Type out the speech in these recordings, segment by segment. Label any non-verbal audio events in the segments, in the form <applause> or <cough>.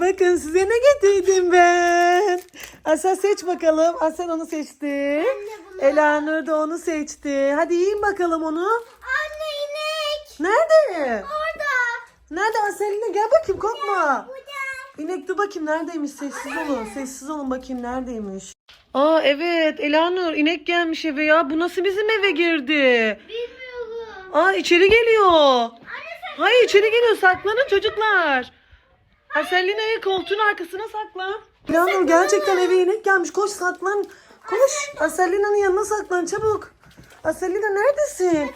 Bakın size ne getirdim ben. Asel seç bakalım. Asel onu seçti. Elanur da onu seçti. Hadi yiyin bakalım onu. Anne inek. Nerede? Orada. Nerede Aselina? Gel bakayım korkma. Burada. İnek dur bakayım neredeymiş sessiz olun. Sessiz olun bakayım neredeymiş. Aa evet Elanur inek gelmiş eve ya. Bu nasıl bizim eve girdi? Bilmiyorum. Aa içeri geliyor. Anne. Hayır içeri geliyor saklanın çocuklar. Aselina'yı koltuğun arkasına saklan. Elanur gerçekten eve inek gelmiş. Koş saklan. Koş. Aselina'nın yanına saklan çabuk. Aselina neredesin?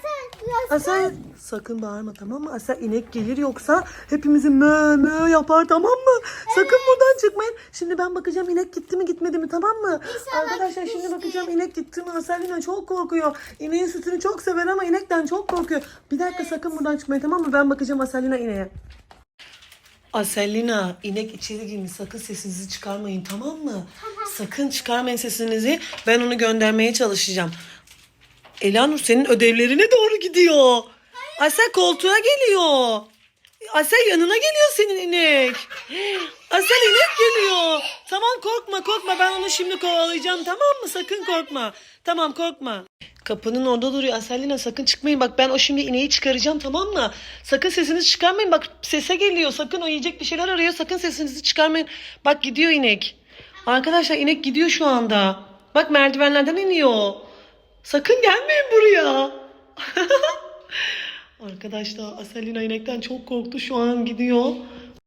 Asel sakın bağırma tamam mı? Asel inek gelir yoksa hepimizi mö mö yapar tamam mı? Sakın buradan çıkmayın. Şimdi ben bakacağım inek gitti mi gitmedi mi tamam mı? İnşallah Arkadaşlar şimdi gitmiştir. bakacağım inek gitti mi? Aselina çok korkuyor. İneğin sütünü çok sever ama inekten çok korkuyor. Bir dakika sakın buradan çıkmayın tamam mı? Ben bakacağım Aselina ineğe. Aselina inek içeri girmiş sakın sesinizi çıkarmayın tamam mı? Sakın çıkarmayın sesinizi. Ben onu göndermeye çalışacağım. Elanur senin ödevlerine doğru gidiyor. Asel koltuğa geliyor. Asel yanına geliyor senin inek. Asel inek geliyor. Tamam korkma korkma ben onu şimdi kovalayacağım tamam mı? Sakın korkma. Tamam korkma. Kapının orada duruyor Aselina sakın çıkmayın. Bak ben o şimdi ineği çıkaracağım tamam mı? Sakın sesinizi çıkarmayın. Bak sese geliyor. Sakın o yiyecek bir şeyler arıyor. Sakın sesinizi çıkarmayın. Bak gidiyor inek. Arkadaşlar inek gidiyor şu anda. Bak merdivenlerden iniyor. Sakın gelmeyin buraya. <laughs> Arkadaşlar Aselina inekten çok korktu. Şu an gidiyor.